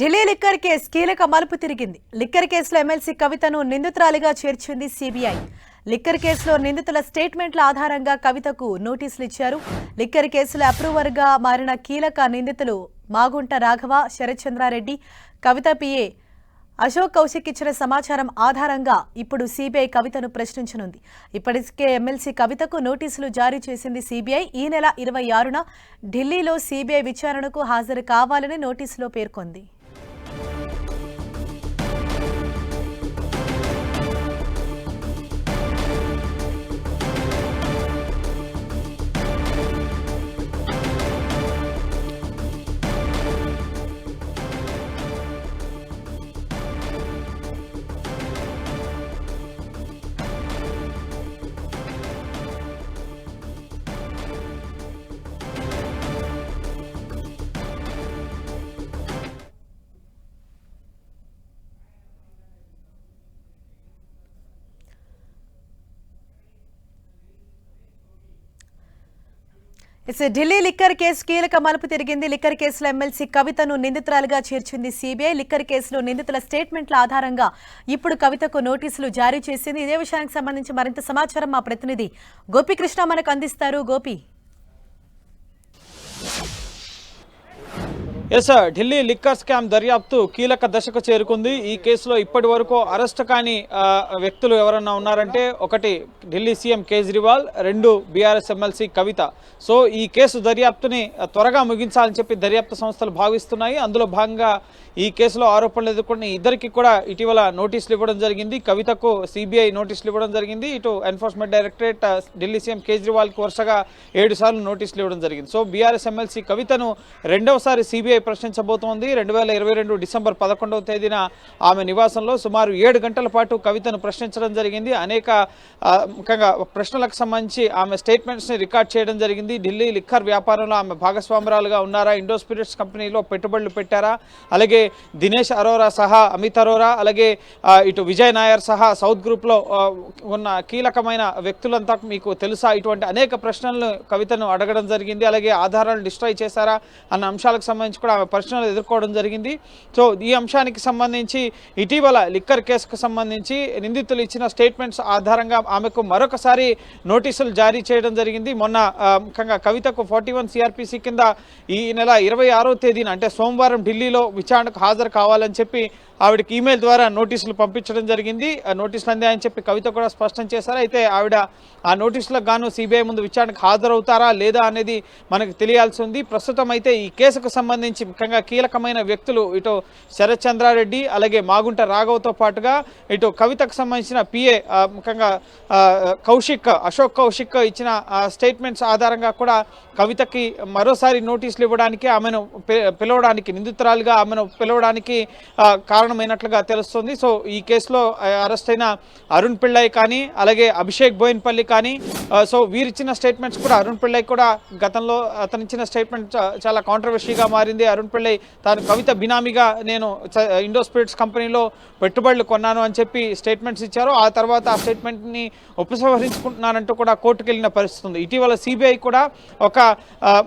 Delhi liquor case కీలక మలుపు తిరిగింది. లిక్కర్ కేసులో ఎమ్మెల్సీ కవితను నిందితురాలిగా చేర్చింది సిబిఐ. లిక్కర్ కేసులో నిందితుల స్టేట్మెంట్ల ఆధారంగా కవితకు నోటీసులు ఇచ్చారు. లిక్కర్ కేసులో అప్రూవర్గా మారిన కీలక నిందితులు మాగుంట రాఘవ శరత్చంద్రారెడ్డి కవిత పిఏ అశోక్ కౌశిక్ ఇచ్చిన సమాచారం ఆధారంగా ఇప్పుడు సిబిఐ కవితను ప్రశ్నించనుంది. ఇప్పటికే ఎమ్మెల్సీ కవితకు నోటీసులు జారీ చేసింది సిబిఐ. ఈ నెల ఇరవై ఆరున ఢిల్లీలో సిబిఐ విచారణకు హాజరు కావాలని నోటీసులో పేర్కొంది. ఢిల్లీ లిక్కర్ కేసు కీలక మలుపు తిరిగింది లిక్కర్ కేసులో ఎమ్మెల్సీ కవితను నిందితురాలుగా చేర్చింది సిబిఐ లిక్కర్ కేసులో నిందితుల స్టేట్మెంట్ల ఆధారంగా ఇప్పుడు కవితకు నోటీసులు జారీ చేసింది ఇదే విషయానికి సంబంధించి మరింత సమాచారం మా ప్రతినిధి గోపికృష్ణ మనకు అందిస్తారు Gopi yes Delhi liquor scam దర్యాప్తు కీలక దశకు చేరుకుంది. ఈ కేసులో ఇప్పటి వరకు అరెస్ట్ కాని వ్యక్తులు ఎవరన్నా ఉన్నారంటే ఒకటి ఢిల్లీ సీఎం కేజ్రీవాల్ రెండు బీఆర్ఎస్ ఎమ్మెల్సీ కవిత. సో ఈ కేసు దర్యాప్తుని త్వరగా ముగించాలని చెప్పి దర్యాప్తు సంస్థలు భావిస్తున్నాయి. అందులో భాగంగా ఈ కేసులో ఆరోపణలు ఎదుర్కొన్న ఇద్దరికి కూడా ఇటీవల నోటీసులు ఇవ్వడం జరిగింది. కవితకు సిబిఐ నోటీసులు ఇవ్వడం జరిగింది. ఇటు ఎన్ఫోర్స్మెంట్ డైరెక్టరేట్ ఢిల్లీ సీఎం కేజ్రీవాల్కి వరుసగా ఏడు సార్లు నోటీసులు ఇవ్వడం జరిగింది. సో బీఆర్ఎస్ ఎమ్మెల్సీ కవితను రెండవసారి సిబిఐ ప్రశ్నించబోతోంది. రెండు వేల ఇరవై రెండు డిసెంబర్ పదకొండవ తేదీన ఆమె నివాసంలో సుమారు ఏడు గంటల పాటు కవితను ప్రశ్నించడం జరిగింది. అనేక ముఖ్యంగా ప్రశ్నలకు సంబంధించి ఆమె స్టేట్మెంట్స్ని రికార్డ్ చేయడం జరిగింది. ఢిల్లీ లిక్కర్ వ్యాపారంలో ఆమె భాగస్వామురాలుగా ఉన్నారా? ఇండో స్పిరిట్స్ కంపెనీలో పెట్టుబడులు పెట్టారా? అలాగే దినేష్ అరోరా సహా అమిత్ అరోరా అలాగే ఇటు విజయ్ నాయర్ సహా సౌత్ గ్రూప్లో ఉన్న కీలకమైన వ్యక్తులంతా మీకు తెలుసా? ఇటువంటి అనేక ప్రశ్నలను కవితను అడగడం జరిగింది. అలాగే ఆధారాలు డిస్ట్రాయ్ చేశారా? అన్న అంశాలకు సంబంధించి కూడా ఆమె ప్రశ్నలు ఎదుర్కోవడం జరిగింది. సో ఈ అంశానికి సంబంధించి ఇటీవల లిక్కర్ కేసుకు సంబంధించి నిందితులు ఇచ్చిన స్టేట్మెంట్స్ ఆధారంగా ఆమెకు మరొకసారి నోటీసులు జారీ చేయడం జరిగింది. మొన్న ముఖ్యంగా కవితకు ఫార్టీ వన్ సిఆర్పిసి కింద ఈ నెల ఇరవై తేదీన అంటే సోమవారం ఢిల్లీలో విచారణకు హాజరు కావాలని చెప్పి ఆవిడకి ఈమెయిల్ ద్వారా నోటీసులు పంపించడం జరిగింది. ఆ నోటీసులు అందాయని చెప్పి కవిత కూడా స్పష్టం చేశారు. అయితే ఆవిడ ఆ నోటీసులకు గాను సిబిఐ ముందు విచారణకు హాజరవుతారా లేదా అనేది మనకు తెలియాల్సి ఉంది. ప్రస్తుతం అయితే ఈ కేసుకు సంబంధించి ముఖ్యంగా కీలకమైన వ్యక్తులు ఇటు శరత్ చంద్రారెడ్డి అలాగే మాగుంట రాఘవ్తో పాటుగా ఇటు కవితకు సంబంధించిన పిఏ ముఖ్యంగా కౌశిక్ అశోక్ కౌశిక్ ఇచ్చిన స్టేట్మెంట్స్ ఆధారంగా కూడా కవితకి మరోసారి నోటీసులు ఇవ్వడానికి ఆమెను పిలవడానికి నిందితురాలుగా ఆమెను పిలవడానికి కారణమైనట్లుగా తెలుస్తుంది. సో ఈ కేసులో అరెస్ట్ అయిన అరుణ్ పిళ్ళై కానీ అలాగే అభిషేక్ బోయిన్పల్లి కానీ సో వీరిచ్చిన స్టేట్మెంట్స్ కూడా అరుణ్ పిళ్ళై కూడా గతంలో అతనిచ్చిన స్టేట్మెంట్ చాలా కాంట్రవర్సీగా మారింది. అరుణ్ పిళ్ళై తాను కవిత బినామీగా నేను ఇండో స్పిరిట్స్ కంపెనీలో పెట్టుబడులు కొన్నాను అని చెప్పి స్టేట్మెంట్స్ ఇచ్చారు. ఆ తర్వాత ఆ స్టేట్మెంట్ని ఉపసంహరించుకుంటున్నానంటూ కూడా కోర్టుకు వెళ్ళిన పరిస్థితి ఉంది ఇటీవల సిబిఐ కూడా ఒక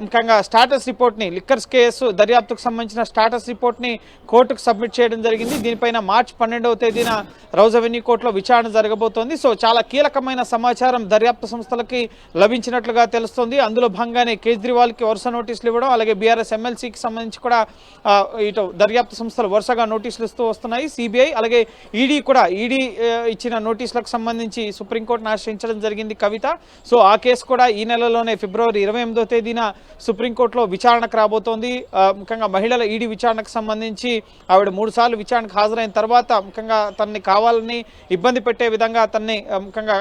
ముఖ్యంగా స్టాటస్ రిపోర్ట్ని లిక్కర్స్ కేసు దర్యాప్తుకు సంబంధించిన స్టాటస్ రిపోర్ట్ని కోర్టుకు సబ్మిట్ చేయడం జరిగింది. దీనిపైన మార్చి పన్నెండవ తేదీన రౌజ్ అవెన్యూ కోర్టులో విచారణ జరగబోతోంది. సో చాలా కీలకమైన సమాచారం దర్యాప్తు సంస్థలకి లభించినట్లుగా తెలుస్తోంది. అందులో భాగంగానే కేజ్రీవాల్కి వరుస నోటీసులు ఇవ్వడం అలాగే బీఆర్ఎస్ ఎమ్మెల్సీకి సంబంధించి కూడా ఇటు దర్యాప్తు సంస్థలు వరుసగా నోటీసులు ఇస్తూ వస్తున్నాయి. సిబిఐ అలాగే ఈడీ కూడా ఈడీ ఇచ్చిన నోటీసులకు సంబంధించి సుప్రీంకోర్టును ఆశ్రయించడం జరిగింది కవిత. సో ఆ కేసు కూడా ఈ నెలలోనే ఫిబ్రవరి ఇరవై ఎనిమిదో తేదీన సుప్రీంకోర్టులో విచారణకు రాబోతోంది. ముఖ్యంగా మహిళల ఈడీ విచారణకు సంబంధించి ఆవిడ మూడు సార్లు విచారణకు హాజరైన తర్వాత ముఖ్యంగా తనని కావాలని ఇబ్బంది పెట్టే విధంగా తనని ముఖ్యంగా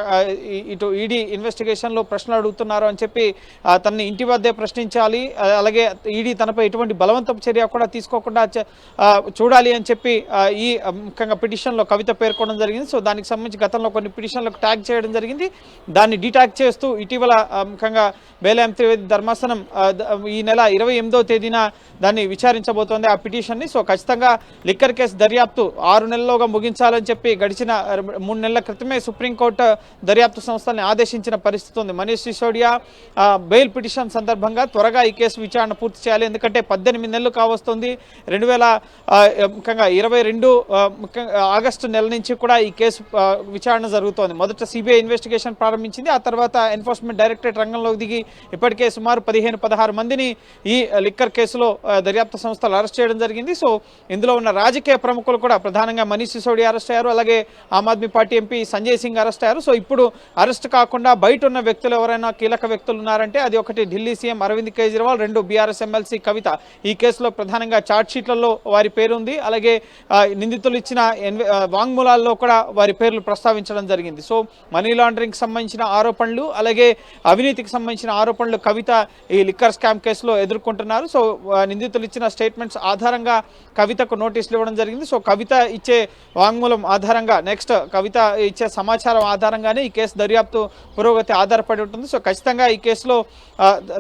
ఇటు ఈడీ ఇన్వెస్టిగేషన్లో ప్రశ్నలు అడుగుతున్నారు అని చెప్పి తన్ని తనని ఇంటి వద్దే ప్రశ్నించాలి. అలాగే ఈడీ తనపై ఎటువంటి బలవంతపు చర్య కూడా తీసుకోకుండా చూడాలి అని చెప్పి ఈ ముఖ్యంగా పిటిషన్లో కవిత పేర్కొనడం జరిగింది. సో దానికి సంబంధించి గతంలో కొన్ని పిటిషన్లకు ట్యాగ్ చేయడం జరిగింది. దాన్ని డిటాక్ చేస్తూ ఇటీవల ముఖ్యంగా బేలాం త్రివేది ధర్మాసనం ఈ నెల ఇరవై ఎనిమిదవ తేదీన దాన్ని విచారించబోతోంది. ఆ పిటిషన్ని సో ఖచ్చితంగా లిక్కర్ కేసు దర్యాప్తు ఆరు నెలల్లోగా ముగించాలని చెప్పి గడిచిన మూడు నెలల క్రితమే సుప్రీంకోర్టు దర్యాప్తు సంస్థల్ని ఆదేశించిన పరిస్థితి ఉంది. మనీష్ సిసోడియా బెయిల్ పిటిషన్ సందర్భంగా త్వరగా ఈ కేసు విచారణ పూర్తి చేయాలి. ఎందుకంటే పద్దెనిమిది నెలలు కావస్తుంది. రెండు వేల ముఖ్యంగా ఇరవై రెండు ఆగస్టు నెల నుంచి కూడా ఈ కేసు విచారణ జరుగుతోంది. మొదట సిబిఐ ఇన్వెస్టిగేషన్ ప్రారంభించింది. ఆ తర్వాత ఎన్ఫోర్స్మెంట్ డైరెక్టరేట్ రంగంలోకి దిగి ఇప్పటికే సుమారు పదిహేను పదహారు మందిని ఈ లిక్కర్ కేసులో దర్యాప్తు సంస్థలు అరెస్ట్ చేయడం జరిగింది. సో ఇందులో ఉన్న రాజకీయ ప్రముఖులు కూడా ప్రధానంగా మనీష్ సిసోడియా అరెస్ట్ అయ్యారు. అలాగే Aam Aadmi party MP Sanjay Singh arrest అయ్యారు. సో ఇప్పుడు అరెస్ట్ కాకుండా బయట ఉన్న వ్యక్తులు ఎవరైనా కీలక వ్యక్తులు ఉన్నారంటే అది ఒకటి ఢిల్లీ సీఎం అరవింద్ కేజ్రీవాల్ రెండు బీఆర్ఎస్ ఎమ్మెల్సీ కవిత. ఈ కేసులో ప్రధానంగా ఛార్జ్ షీట్లలో వారి పేరుంది. అలాగే నిందితులు ఇచ్చిన వాంగ్మూలాల్లో కూడా వారి పేర్లు ప్రస్తావించడం జరిగింది. సో మనీ లాండరింగ్ సంబంధించిన ఆరోపణలు అలాగే అవినీతికి సంబంధించిన ఆరోపణలు కవిత ఈ లిక్కర్ స్కామ్ కేసులో ఎదుర్కొంటున్నారు. సో నిందితులు ఇచ్చిన స్టేట్మెంట్స్ ఆధారంగా కవితకు నోటీసులు ఇవ్వడం జరిగింది. సో కవిత ఇచ్చే వాంగ్మూలం ఆధారంగా నెక్స్ట్ కవిత ఇచ్చే సమాచారం ఆధారంగానే ఈ కేసు దర్యాప్తు పురోగతి ఆధారపడి ఉంటుంది. సో ఖచ్చితంగా ఈ కేసులో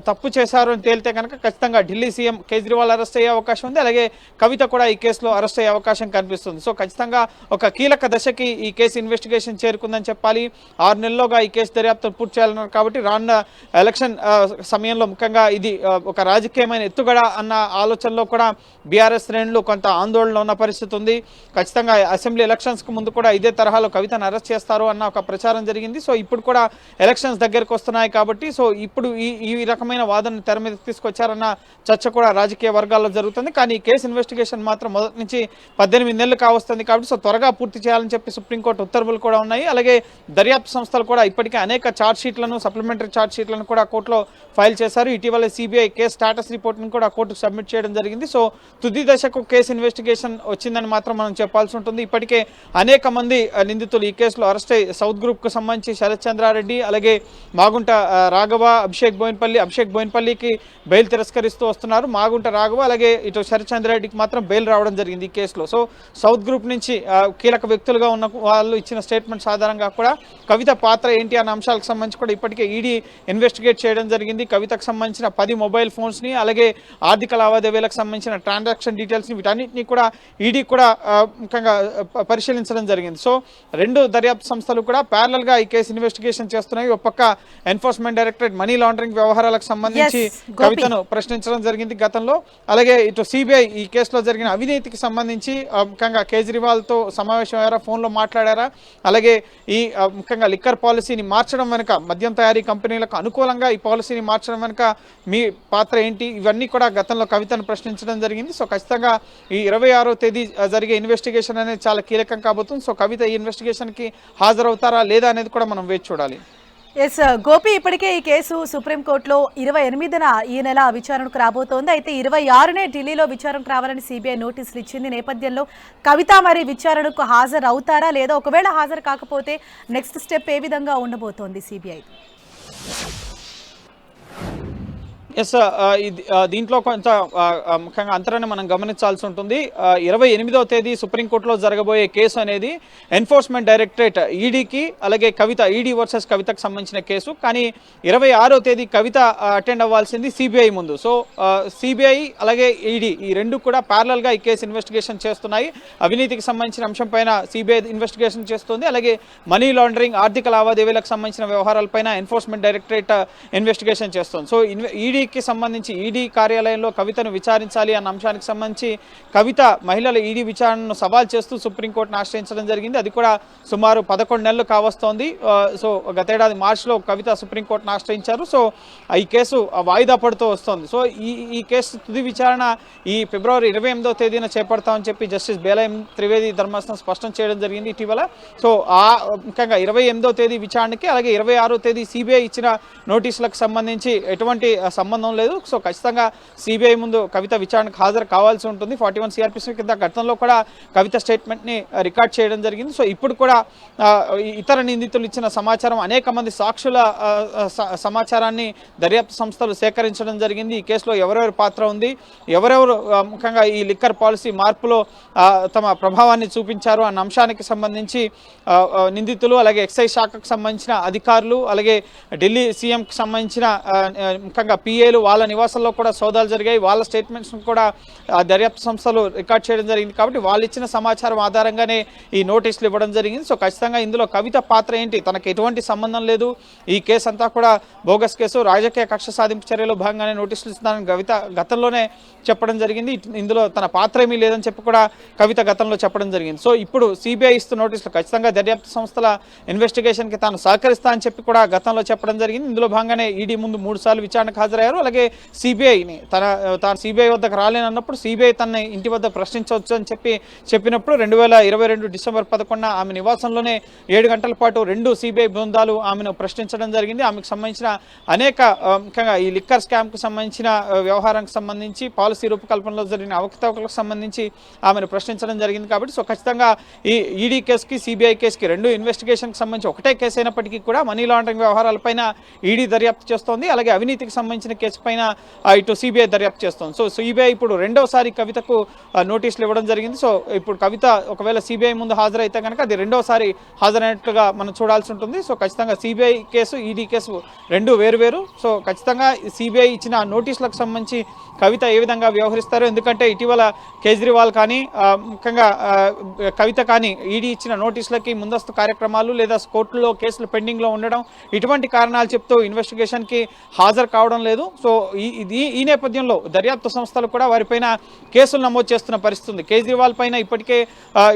తప్పు చేశారు అని తేలితే కనుక ఖచ్చితంగా ఢిల్లీ సీఎం కేజ్రీవాల్ అరెస్ట్ అయ్యే అవకాశం ఉంది. అలాగే కవిత కూడా ఈ కేసులో అరెస్ట్ అయ్యే అవకాశం కనిపిస్తుంది. సో ఖచ్చితంగా ఒక కీలక దశకి ఈ కేసు ఇన్వెస్టిగేషన్ చేరుకుందని చెప్పాలి. ఆరు నెలల్లోగా ఈ కేసు దర్యాప్తు పూర్తి చేయాలన్నారు కాబట్టి రానున్న ఎలక్షన్ సమయం సమయంలో ముఖ్యంగా ఇది ఒక రాజకీయమైన ఎత్తుగడ అన్న ఆలోచనలో కూడా బీఆర్ఎస్ శ్రేణులు కొంత ఆందోళన ఉన్న పరిస్థితి ఉంది. ఖచ్చితంగా అసెంబ్లీ ఎలక్షన్స్కి ముందు కూడా ఇదే తరహాలో కవితను అరెస్ట్ చేస్తారు అన్న ఒక ప్రచారం జరిగింది. సో ఇప్పుడు కూడా ఎలక్షన్స్ దగ్గరకు వస్తున్నాయి కాబట్టి సో ఇప్పుడు ఈ ఈ రకమైన వాదన తెర మీద తీసుకొచ్చారన్న చర్చ కూడా రాజకీయ వర్గాల్లో జరుగుతుంది. కానీ ఈ కేసు ఇన్వెస్టిగేషన్ మాత్రం మొదటి నుంచి పద్దెనిమిది నెలలు కావస్తుంది కాబట్టి సో త్వరగా పూర్తి చేయాలని చెప్పి సుప్రీంకోర్టు ఉత్తర్వులు కూడా ఉన్నాయి. అలాగే దర్యాప్తు సంస్థలు కూడా ఇప్పటికే అనేక ఛార్జ్ షీట్లను సప్లిమెంటరీ ఛార్జ్ షీట్లను కూడా కోర్టులో ఫైల్ చేశారు. ఇటీవల సిబిఐ కేసు స్టాటస్ రిపోర్ట్ని కూడా కోర్టుకు సబ్మిట్ చేయడం జరిగింది. సో తుది దశకు కేసు ఇన్వెస్టిగేషన్ వచ్చిందని మాత్రం మనం చెప్పాల్సి ఉంటుంది. ఇప్పటికే అనేక మంది నిందితులు ఈ కేసులో అరెస్ట్ అయ్యి సౌత్ గ్రూప్కు సంబంధించి శరత్ చంద్రారెడ్డి అలాగే మాగుంట రాఘవ అభిషేక్ బోయిన్పల్లి అభిషేక్ బోయిన్పల్లికి బెయిల్ తిరస్కరిస్తూ వస్తున్నారు. మాగుంట రాఘవ అలాగే ఇటు శరత్ చంద్రారెడ్డికి మాత్రం బెయిల్ రావడం జరిగింది ఈ కేసులో సో సౌత్ గ్రూప్ నుంచి కీలక వ్యక్తులుగా ఉన్న వాళ్ళు ఇచ్చిన స్టేట్మెంట్స్ ఆధారంగా కూడా కవిత పాత్ర ఏంటి అనే అంశాలకు సంబంధించి కూడా ఇప్పటికే ఈడీ ఇన్వెస్టిగేట్ చేయడం జరిగింది. కవితకు సంబంధించిన పది మొబైల్ ఫోన్స్ని అలాగే ఆర్థిక లావాదేవీలకు సంబంధించిన ట్రాన్సాక్షన్ డీటెయిల్స్ని వీటన్నిటిని కూడా ఈడీ కూడా ముఖ్యంగా పరిశీలించడం జరిగింది. సో రెండు దర్యాప్తు సంస్థలు కూడా parallel గా ఈ కేసు ఇన్వెస్టిగేషన్ చేస్తున్నాయి. ఒక పక్క ఎన్ఫోర్స్మెంట్ డైరెక్టరేట్ మనీ లాండరింగ్ వ్యవహారాలకు సంబంధించి. కవితను ప్రశ్నించడం జరిగింది గతంలో. అలాగే ఇటు సిబిఐ ఈ కేసులో జరిగిన అవినీతికి సంబంధించి ముఖ్యంగా కేజ్రీవాల్తో సమావేశం అయ్యారా ఫోన్లో మాట్లాడారా అలాగే ఈ ముఖ్యంగా లిక్కర్ పాలసీని మార్చడం వెనుక మద్యం తయారీ కంపెనీలకు అనుకూలంగా ఈ పాలసీని మార్చడం వెనుక మీ పాత్ర ఏంటి? ఇవన్నీ కూడా గతంలో కవితను ప్రశ్నించడం జరిగింది. సో ఖచ్చితంగా ఈ ఇరవై ఆరో తేదీ జరిగే ఇన్వెస్టిగేషన్ అనేది చాలా కీలకం కాబోతుంది. సో కవిత ఈ ఇన్వెస్టిగేషన్కి హాజరవుతారా లేదా అనేది కూడా మనం వేచి చూడాలి. ఎస్ uh, గోపి ఇప్పటికే ఈ కేసు సుప్రీంకోర్టులో ఇరవై ఎనిమిదిన ఈ నెల విచారణకు రాబోతోంది. అయితే ఇరవై ఆరునే ఢిల్లీలో విచారణకు రావాలని సిబిఐ నోటీసులు ఇచ్చింది నేపథ్యంలో కవిత మరి విచారణకు హాజరు అవుతారా లేదా? ఒకవేళ హాజరు కాకపోతే నెక్స్ట్ స్టెప్ ఏ విధంగా ఉండబోతోంది సిబిఐ? ఎస్ uh, ఇది uh, దీంట్లో కొంత uh, ముఖ్యంగా అంతరాన్ని మనం గమనించాల్సి ఉంటుంది. ఇరవై ఎనిమిదవ తేదీ సుప్రీంకోర్టులో జరగబోయే కేసు అనేది ఎన్ఫోర్స్మెంట్ డైరెక్టరేట్ ఈడీకి అలాగే కవిత ఈడీ వర్సెస్ కవితకు సంబంధించిన కేసు. కానీ ఇరవై ఆరో తేదీ కవిత అటెండ్ అవ్వాల్సింది సిబిఐ ముందు. సో సిబిఐ అలాగే ఈడీ ఈ రెండు కూడా ప్యారలల్గా ఈ కేసు ఇన్వెస్టిగేషన్ చేస్తున్నాయి. అవినీతికి సంబంధించిన అంశం పైన సిబిఐ ఇన్వెస్టిగేషన్ చేస్తుంది. అలాగే మనీ లాండరింగ్ ఆర్థిక లావాదేవీలకు సంబంధించిన వ్యవహారాలపైన ఎన్ఫోర్స్మెంట్ డైరెక్టరేట్ ఇన్వెస్టిగేషన్ చేస్తుంది. సో ఈడీ ఈడీకి సంబంధించి ఈడీ కార్యాలయంలో కవితను విచారించాలి అన్న అంశానికి సంబంధించి కవిత మహిళల ఈడీ విచారణను సవాల్ చేస్తూ సుప్రీంకోర్టును ఆశ్రయించడం జరిగింది. అది కూడా సుమారు పదకొండు నెలలు కావస్తోంది. సో గతేడాది మార్చిలో కవిత సుప్రీంకోర్టును ఆశ్రయించారు. సో ఈ కేసు వాయిదా పడుతూ వస్తోంది. సో ఈ ఈ కేసు తుది విచారణ ఈ ఫిబ్రవరి ఇరవై ఎనిమిదవ తేదీన చేపడతామని చెప్పి జస్టిస్ బేలయం త్రివేది ధర్మాసనం స్పష్టం చేయడం జరిగింది ఇటీవల. సో ఆ ముఖ్యంగా ఇరవై ఎనిమిదో తేదీ విచారణకి అలాగే ఇరవై ఆరో తేదీ సిబిఐ ఇచ్చిన నోటీసులకు సంబంధించి ఎటువంటి సంబంధం సంబంధం లేదు. సో ఖచ్చితంగా సిబిఐ ముందు కవిత విచారణకు హాజరు కావాల్సి ఉంటుంది. ఫార్టీ వన్ సిఆర్పిసి కింద గతంలో కూడా కవిత స్టేట్మెంట్ని రికార్డ్ చేయడం జరిగింది. సో ఇప్పుడు కూడా ఇతర నిందితులు ఇచ్చిన సమాచారం అనేక మంది సాక్షుల స- సమాచారాన్ని దర్యాప్తు సంస్థలు సేకరించడం జరిగింది. ఈ కేసులో ఎవరెవరి పాత్ర ఉంది? ఎవరెవరు ముఖ్యంగా ఈ లిక్కర్ పాలసీ మార్పులో తమ ప్రభావాన్ని చూపించారు అన్న అంశానికి సంబంధించి నిందితులు అలాగే ఎక్సైజ్ శాఖకు సంబంధించిన అధికారులు అలాగే ఢిల్లీ సీఎంకి సంబంధించిన ముఖ్యంగా పిఏ సిఐలు వాళ్ళ నివాసంలో కూడా సోదాలు జరిగాయి. వాళ్ళ స్టేట్మెంట్స్ కూడా దర్యాప్తు సంస్థలు రికార్డ్ చేయడం జరిగింది. కాబట్టి వాళ్ళు ఇచ్చిన సమాచారం ఆధారంగానే ఈ నోటీసులు ఇవ్వడం జరిగింది. సో ఖచ్చితంగా ఇందులో కవిత పాత్ర ఏంటి? తనకు ఎటువంటి సంబంధం లేదు. ఈ కేసు అంతా కూడా బోగస్ కేసు. రాజకీయ కక్ష సాధింపు చర్యలో భాగంగానే నోటీసులు ఇస్తున్నారని కవిత గతంలోనే చెప్పడం జరిగింది. ఇందులో తన పాత్ర ఏమీ లేదని చెప్పి కూడా కవిత గతంలో చెప్పడం జరిగింది. సో ఇప్పుడు సిబిఐ ఇస్తున్న నోటీసులు ఖచ్చితంగా దర్యాప్తు సంస్థల ఇన్వెస్టిగేషన్కి తాను సహకరిస్తా అని చెప్పి కూడా గతంలో చెప్పడం జరిగింది. ఇందులో భాగంగానే ఈడీ ముందు మూడు సార్లు విచారణకు హాజరయ్యారు. అలాగే సిబిఐని తన తాను సిబిఐ వద్దకు రాలేనన్నప్పుడు సిబిఐ తన ఇంటి వద్ద ప్రశ్నించవచ్చు అని చెప్పి చెప్పినప్పుడు రెండు వేల ఇరవై రెండు డిసెంబర్ పదకొండున ఆమె నివాసంలోనే ఏడు గంటల పాటు రెండు సిబిఐ బృందాలు ఆమెను ప్రశ్నించడం జరిగింది. ఆమెకు సంబంధించిన అనేక ముఖ్యంగా ఈ లిక్కర్ స్కామ్కు సంబంధించిన వ్యవహారానికి సంబంధించి పాలసీ రూపకల్పనలో జరిగిన అవకతవకలకు సంబంధించి ఆమెను ప్రశ్నించడం జరిగింది కాబట్టి సో ఖచ్చితంగా ఈ ఈడీ కేసుకి సిబిఐ కేసుకి రెండు ఇన్వెస్టిగేషన్కి సంబంధించి ఒకటే కేసు అయినప్పటికీ కూడా మనీ లాండరింగ్ వ్యవహారాలపైన ఈడీ దర్యాప్తు చేస్తోంది. అలాగే అవినీతికి సంబంధించిన కేసు పైన ఇటు సిబిఐ దర్యాప్తు చేస్తోంది. సో సిబిఐ ఇప్పుడు రెండోసారి కవితకు నోటీసులు ఇవ్వడం జరిగింది. సో ఇప్పుడు కవిత ఒకవేళ సిబిఐ ముందు హాజరైతే కనుక అది రెండోసారి హాజరైనట్లుగా మనం చూడాల్సి ఉంటుంది. సో ఖచ్చితంగా సిబిఐ కేసు ఈడీ కేసు రెండు వేరు వేరు సో ఖచ్చితంగా సిబిఐ ఇచ్చిన నోటీసులకు సంబంధించి కవిత ఏ విధంగా వ్యవహరిస్తారు ఎందుకంటే ఇటీవల కేజ్రీవాల్ కానీ ముఖ్యంగా కవిత కానీ ఈడీ ఇచ్చిన నోటీసులకి ముందస్తు కార్యక్రమాలు లేదా కోర్టులో కేసులు పెండింగ్లో ఉండడం ఇటువంటి కారణాలు చెప్తూ ఇన్వెస్టిగేషన్కి హాజరు కావడం లేదు. సో ఈ ఈ నేపథ్యంలో దర్యాప్తు సంస్థలు కూడా వారిపైన కేసులు నమోదు చేస్తున్న పరిస్థితి ఉంది కేజ్రీవాల్ పైన ఇప్పటికే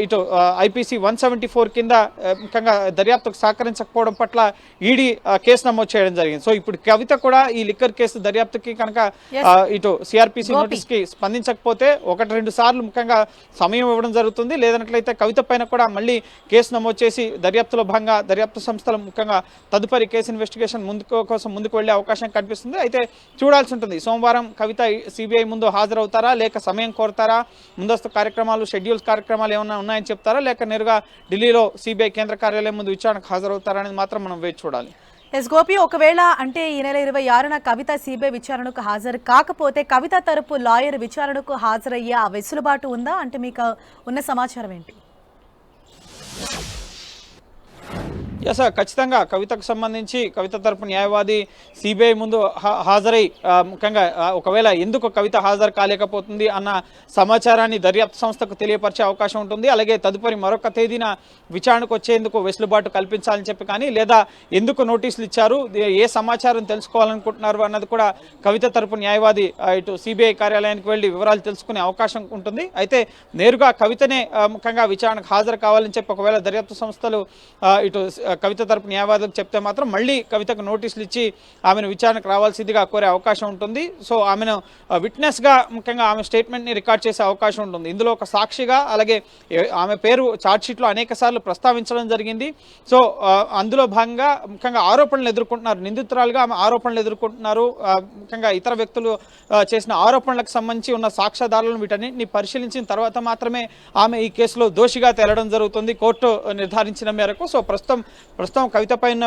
ఇటు ఐపీసీ వన్ సెవెంటీ ఫోర్ కింద ముఖ్యంగా దర్యాప్తుకు సహకరించకపోవడం పట్ల ఈడీ కేసు నమోదు చేయడం జరిగింది. సో ఇప్పుడు కవిత కూడా ఈ లిక్కర్ కేసు దర్యాప్తుకి కనుక ఇటు సిఆర్పిసి. నోటీస్కి స్పందించకపోతే ఒకటి రెండు సార్లు ముఖ్యంగా సమయం ఇవ్వడం జరుగుతుంది. లేదన్నట్లయితే కవిత పైన కూడా మళ్ళీ కేసు నమోదు చేసి దర్యాప్తులో భాగంగా దర్యాప్తు సంస్థలు ముఖ్యంగా తదుపరి కేసు ఇన్వెస్టిగేషన్ ముందుకు కోసం ముందుకు వెళ్ళే అవకాశం కనిపిస్తుంది. అయితే చూడాల్సి ఉంటుంది. సోమవారం కవిత సిబిఐ ముందు హాజరవుతారా? లేక సమయం కోరతారా? ముందస్తు కార్యక్రమాలు షెడ్యూల్స్ కార్యక్రమాలు ఏమైనా ఉన్నాయని చెప్తారా? లేక నేరుగా ఢిల్లీలో సిబిఐ కేంద్ర కార్యాలయం ముందు విచారణకు హాజరవుతారా అనేది మాత్రం మనం వేచి చూడాలి. ఎస్ గోపి ఒకవేళ అంటే ఈ నెల ఇరవై ఆరున కవిత సిబిఐ విచారణకు హాజరు కాకపోతే కవిత తరపు లాయర్ విచారణకు హాజరయ్యే ఆ వెసులుబాటు ఉందా? అంటే మీకు ఉన్న సమాచారం ఏంటి? ఎస్ ఖచ్చితంగా. కవితకు సంబంధించి కవిత తరపు న్యాయవాది సిబిఐ ముందు హా- హాజరై ముఖ్యంగా ఒకవేళ ఎందుకు కవిత హాజరు కాలేకపోతుంది అన్న సమాచారాన్ని దర్యాప్తు సంస్థకు తెలియపరిచే అవకాశం ఉంటుంది. అలాగే తదుపరి మరొక తేదీన విచారణకు వచ్చేందుకు వెసులుబాటు కల్పించాలని చెప్పి కానీ లేదా ఎందుకు నోటీసులు ఇచ్చారు ఏ- సమాచారం తెలుసుకోవాలనుకుంటున్నారు అన్నది కూడా కవిత తరపు న్యాయవాది ఇటు సిబిఐ కార్యాలయానికి వెళ్ళి వివరాలు తెలుసుకునే అవకాశం ఉంటుంది. అయితే నేరుగా కవితనే ముఖ్యంగా విచారణకు హాజరు కావాలని చెప్పి ఒకవేళ దర్యాప్తు సంస్థలు ఇటు కవిత తరపు న్యాయవాదులకు చెప్తే మాత్రం మళ్ళీ కవితకు నోటీసులు ఇచ్చి ఆమెను విచారణకు రావాల్సిందిగా కోరే అవకాశం ఉంటుంది. సో ఆమెను విట్నెస్గా ముఖ్యంగా ఆమె స్టేట్మెంట్ని రికార్డ్ చేసే అవకాశం ఉంటుంది. ఇందులో ఒక సాక్షిగా అలాగే ఆమె పేరు ఛార్జ్షీట్లో అనేక సార్లు ప్రస్తావించడం జరిగింది. సో అందులో భాగంగా ముఖ్యంగా ఆరోపణలు ఎదుర్కొంటున్నారు. నిందితురాలుగా ఆమె ఆరోపణలు ఎదుర్కొంటున్నారు. ముఖ్యంగా ఇతర వ్యక్తులు చేసిన ఆరోపణలకు సంబంధించి ఉన్న సాక్ష్యాధారాలను వీటన్నింటిని పరిశీలించిన తర్వాత మాత్రమే ఆమె ఈ కేసులో దోషిగా తేలడం జరుగుతుంది. కోర్టు నిర్ధారించిన మేరకు. సో ప్రస్తుతం ప్రస్తుతం కవిత పైన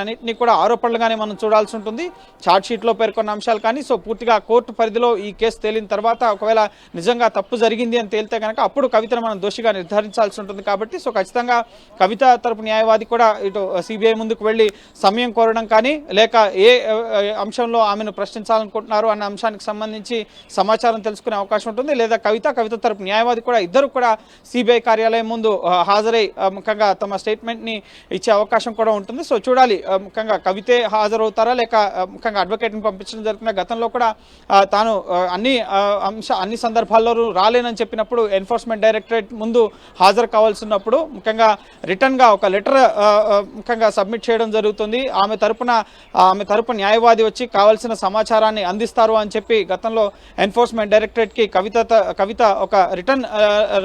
అన్నింటినీ కూడా ఆరోపణలుగానే మనం చూడాల్సి ఉంటుంది. ఛార్జ్ షీట్లో పేర్కొన్న అంశాలు కానీ సో పూర్తిగా కోర్టు పరిధిలో ఈ కేసు తేలిన తర్వాత ఒకవేళ నిజంగా తప్పు జరిగింది అని తేలితే కనుక అప్పుడు కవితను మనం దోషిగా నిర్ధారించాల్సి ఉంటుంది కాబట్టి సో ఖచ్చితంగా కవిత తరపు న్యాయవాది కూడా ఇటు సిబిఐ ముందుకు వెళ్ళి సమయం కోరడం కానీ లేక ఏ అంశంలో ఆమెను ప్రశ్నించాలనుకుంటున్నారు అన్న అంశానికి సంబంధించి సమాచారం తెలుసుకునే అవకాశం ఉంటుంది. లేదా కవిత కవిత తరపు న్యాయవాది కూడా ఇద్దరు కూడా సిబిఐ కార్యాలయం ముందు హాజరై ముఖ్యంగా తమ స్టేట్మెంట్ని ఇచ్చే అవకాశం కూడా ఉంటుంది. సో చూడాలి ముఖ్యంగా కవితే హాజరవుతారా లేక ముఖ్యంగా అడ్వకేట్ని పంపించడం జరిగిన గతంలో కూడా తాను అన్ని అంశ అన్ని సందర్భాల్లోనూ రాలేనని చెప్పినప్పుడు ఎన్ఫోర్స్మెంట్ డైరెక్టరేట్ ముందు హాజరు కావాల్సినప్పుడు ముఖ్యంగా రిటర్న్గా ఒక లెటర్ ముఖ్యంగా సబ్మిట్ చేయడం జరుగుతుంది. ఆమె తరపున ఆమె తరపు న్యాయవాది వచ్చి కావాల్సిన సమాచారాన్ని అందిస్తారు అని చెప్పి గతంలో ఎన్ఫోర్స్మెంట్ డైరెక్టరేట్కి కవిత త- కవిత ఒక రిటర్న్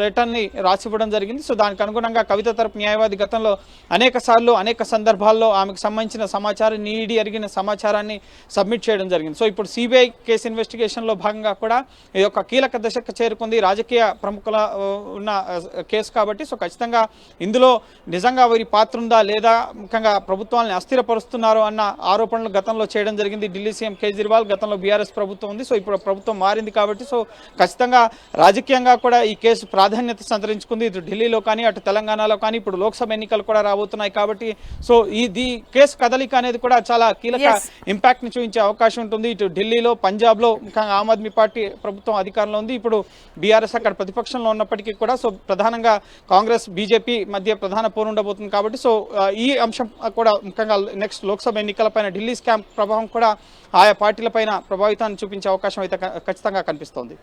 రిటర్న్ని రాసివ్వడం జరిగింది. సో దానికి అనుగుణంగా కవిత తరపు న్యాయవాది గతంలో అనేక సార్లు అనేక సందర్భాల్లో ఆమెకు సంబంధించిన సమాచారం నీడి అడిగిన సమాచారాన్ని సబ్మిట్ చేయడం జరిగింది. సో ఇప్పుడు సిబిఐ కేసు ఇన్వెస్టిగేషన్లో భాగంగా కూడా ఇది ఒక కీలక దశకు చేరుకుంది రాజకీయ ప్రముఖుల ఉన్న కేసు కాబట్టి. సో ఖచ్చితంగా ఇందులో నిజంగా వీరి పాత్ర ఉందా లేదా ముఖ్యంగా ప్రభుత్వాన్ని అస్థిరపరుస్తున్నారు అన్న ఆరోపణలు గతంలో చేయడం జరిగింది. ఢిల్లీ సీఎం కేజ్రీవాల్ గతంలో బీఆర్ఎస్ ప్రభుత్వం ఉంది. సో ఇప్పుడు ప్రభుత్వం మారింది కాబట్టి. సో ఖచ్చితంగా రాజకీయంగా కూడా ఈ కేసు ప్రాధాన్యత సంతరించుకుంది. ఇటు ఢిల్లీలో కానీ అటు తెలంగాణలో కానీ ఇప్పుడు లోక్సభ ఎన్నికలు కూడా రాబోతున్నాయి కాబట్టి కాబట్టి సో ఈ ది కేసు కదలిక అనేది కూడా చాలా కీలక. ఇంపాక్ట్ని చూపించే అవకాశం ఉంటుంది. ఇటు ఢిల్లీలో పంజాబ్లో ముఖ్యంగా ఆమ్ ఆద్మీ పార్టీ ప్రభుత్వం అధికారంలో ఉంది. ఇప్పుడు బీఆర్ఎస్ అక్కడ ప్రతిపక్షంలో ఉన్నప్పటికీ కూడా సో ప్రధానంగా కాంగ్రెస్ బీజేపీ మధ్య ప్రధాన పోరు ఉండబోతుంది కాబట్టి సో ఈ అంశం కూడా ముఖ్యంగా నెక్స్ట్ లోక్సభ ఎన్నికలపైన ఢిల్లీ స్కామ్ ప్రభావం కూడా ఆయా పార్టీలపైన ప్రభావితాన్ని చూపించే అవకాశం అయితే ఖచ్చితంగా కనిపిస్తోంది.